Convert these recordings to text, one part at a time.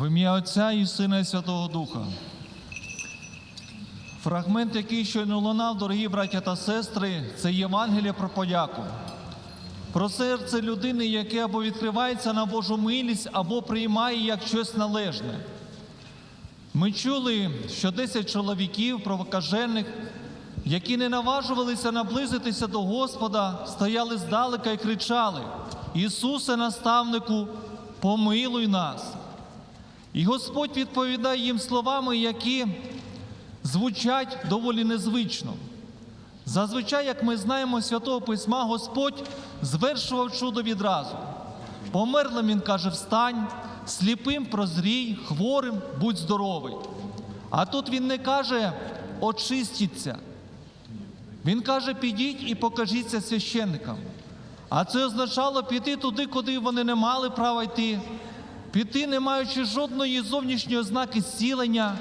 В ім'я Отця і Сина і Святого Духа. Фрагмент, який щойно лунав, дорогі браття та сестри, це Євангеліє про подяку. Про серце людини, яке або відкривається на Божу милість, або приймає як щось належне. Ми чули, що 10 чоловіків провокажених, які не наважувалися наблизитися до Господа, стояли здалека і кричали: Ісусе, наставнику, помилуй нас. І Господь відповідає їм словами, які звучать доволі незвично. Зазвичай, як ми знаємо Святого Письма, Господь звершував чудо відразу. Померлим Він каже, встань, сліпим прозрій, хворим будь здоровий. А тут Він не каже очистіться. Він каже, підіть і покажіться священникам. А це означало піти туди, куди вони не мали права йти, піти, не маючи жодної зовнішньої ознаки зцілення,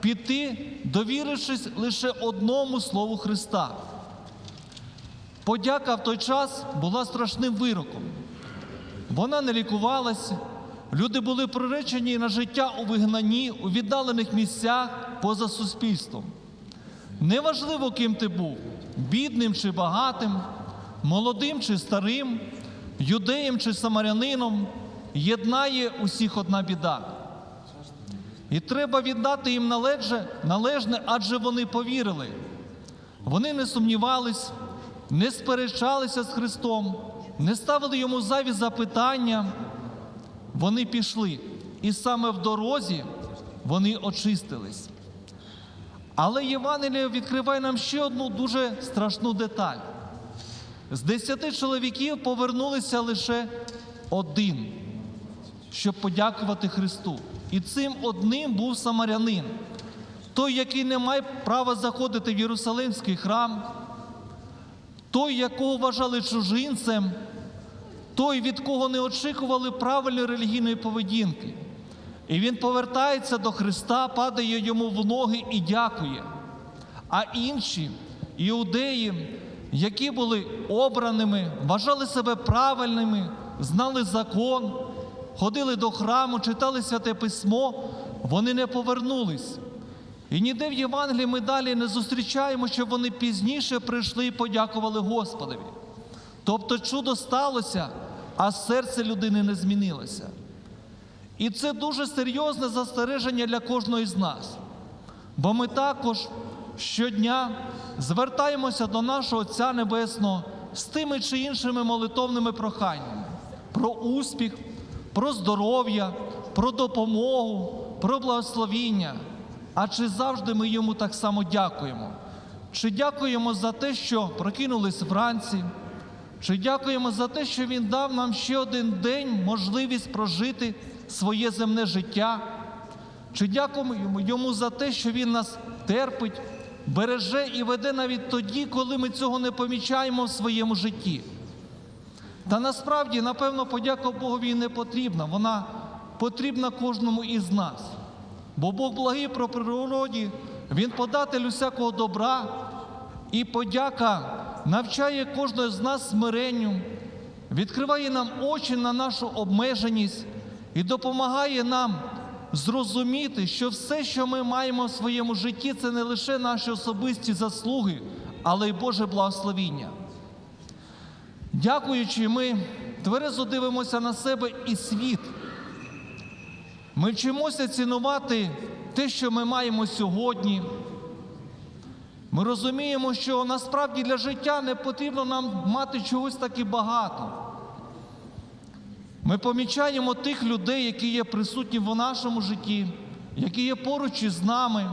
піти, довірившись лише одному слову Христа. Подяка в той час була страшним вироком. Вона не лікувалася, люди були приречені на життя у вигнанні, у віддалених місцях поза суспільством. Неважливо, ким ти був бідним чи багатим, молодим чи старим, юдеєм чи самарянином, єднає усіх одна біда. І треба віддати їм належне, належне, адже вони повірили. Вони не сумнівались, не сперечалися з Христом, не ставили йому зайві запитання. Вони пішли, і саме в дорозі вони очистились. Але Євангеліє відкриває нам ще одну дуже страшну деталь. З десяти чоловіків повернулися лише один, щоб подякувати Христу. І цим одним був самарянин, той, який не має права заходити в Єрусалимський храм, той, якого вважали чужинцем, той, від кого не очікували правильної релігійної поведінки. І він повертається до Христа, падає йому в ноги і дякує. А інші іудеї, які були обраними, вважали себе правильними, знали закон, ходили до храму, читали святе письмо, вони не повернулись. І ніде в Євангелії ми далі не зустрічаємо, що вони пізніше прийшли і подякували Господові. Тобто чудо сталося, а серце людини не змінилося. І це дуже серйозне застереження для кожного з нас. Бо ми також щодня звертаємося до нашого Отця Небесного з тими чи іншими молитовними проханнями про успіх, про здоров'я, про допомогу, про благословіння. А чи завжди ми йому так само дякуємо? Чи дякуємо за те, що прокинулись вранці? Чи дякуємо за те, що Він дав нам ще один день можливість прожити своє земне життя? Чи дякуємо йому за те, що Він нас терпить, береже і веде навіть тоді, коли ми цього не помічаємо в своєму житті? Та насправді, напевно, подяка Богові не потрібна. Вона потрібна кожному із нас. Бо Бог благий про природі, Він податель усякого добра, і подяка навчає кожного з нас смиренню, відкриває нам очі на нашу обмеженість і допомагає нам зрозуміти, що все, що ми маємо в своєму житті, це не лише наші особисті заслуги, але й Боже благословіння. Дякуючи, ми тверезо дивимося на себе і світ. Ми вчимося цінувати те, що ми маємо сьогодні. Ми розуміємо, що насправді для життя не потрібно нам мати чогось таки багато. Ми помічаємо тих людей, які є присутні в нашому житті, які є поруч із нами,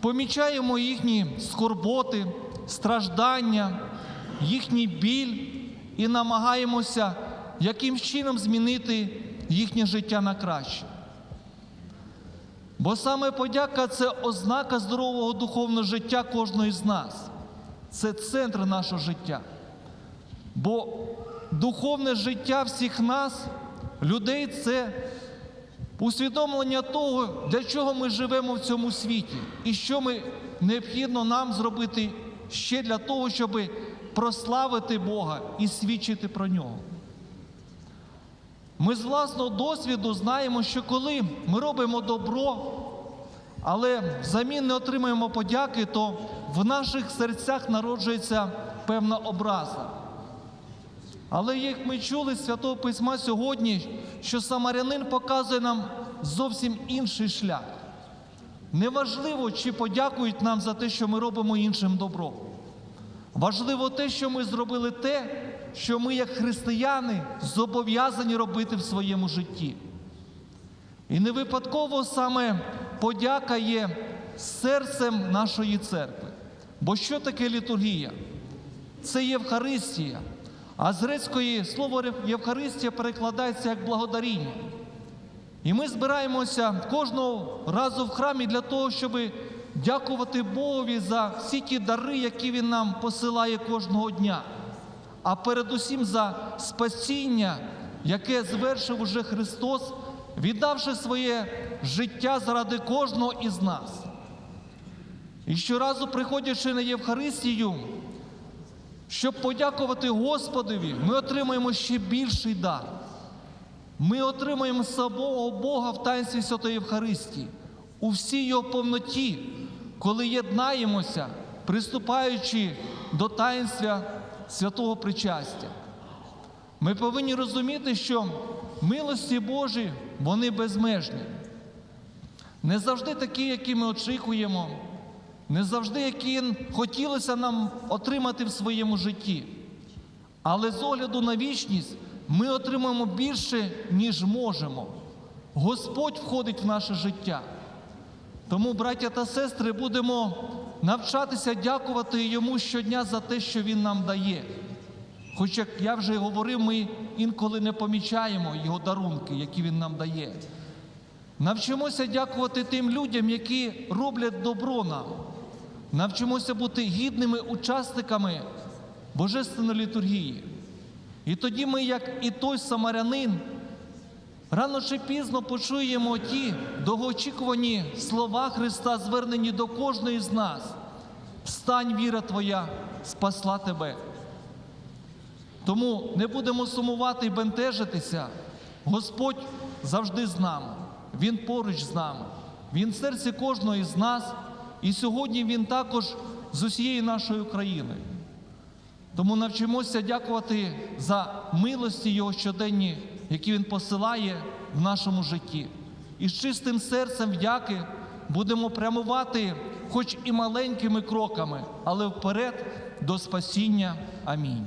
помічаємо їхні скорботи, страждання, їхній біль і намагаємося яким чином змінити їхнє життя на краще. Бо саме подяка це ознака здорового духовного життя кожного з нас. Це центр нашого життя. Бо духовне життя всіх нас, людей, це усвідомлення того, для чого ми живемо в цьому світі, і що ми необхідно нам зробити ще для того, щоб прославити Бога і свідчити про нього. Ми з власного досвіду знаємо, що коли ми робимо добро, але взамін не отримуємо подяки, то в наших серцях народжується певна образа. Але як ми чули з Святого Письма сьогодні, що самарянин показує нам зовсім інший шлях. Неважливо, чи подякують нам за те, що ми робимо іншим добро. Важливо те, що ми зробили те, що ми, як християни, зобов'язані робити в своєму житті. І не випадково саме подяка є серцем нашої церкви. Бо що таке літургія? Це Євхаристія. А з грецької слово Євхаристія перекладається як благодаріння. І ми збираємося кожного разу в храмі для того, щоб дякувати Богові за всі ті дари, які Він нам посилає кожного дня, а передусім за спасіння, яке звершив уже Христос, віддавши своє життя заради кожного із нас. І щоразу, приходячи на Євхаристію, щоб подякувати Господові, ми отримаємо ще більший дар. Ми отримаємо самого Бога в таїнстві Святої Євхаристії у всій його повноті, коли єднаємося, приступаючи до таїнства святого причастя. Ми повинні розуміти, що милості Божі вони безмежні. Не завжди такі, які ми очікуємо, не завжди, які хотілося нам отримати в своєму житті. Але з огляду на вічність ми отримаємо більше, ніж можемо. Господь входить в наше життя. Тому, браття та сестри, будемо навчатися дякувати Йому щодня за те, що Він нам дає. Хоч, як я вже говорив, ми інколи не помічаємо Його дарунки, які Він нам дає. Навчимося дякувати тим людям, які роблять добро нам. Навчимося бути гідними учасниками Божественної літургії. І тоді ми, як і той самарянин, рано чи пізно почуємо ті довгоочікувані слова Христа, звернені до кожної з нас. Встань, віра твоя, спасла тебе. Тому не будемо сумувати і бентежитися. Господь завжди з нами. Він поруч з нами. Він в серці кожного із нас. І сьогодні Він також з усією нашою країною. Тому навчимося дякувати за милості Його щоденні, які Він посилає в нашому житті. І з чистим серцем вдяки будемо прямувати, хоч і маленькими кроками, але вперед до спасіння. Амінь.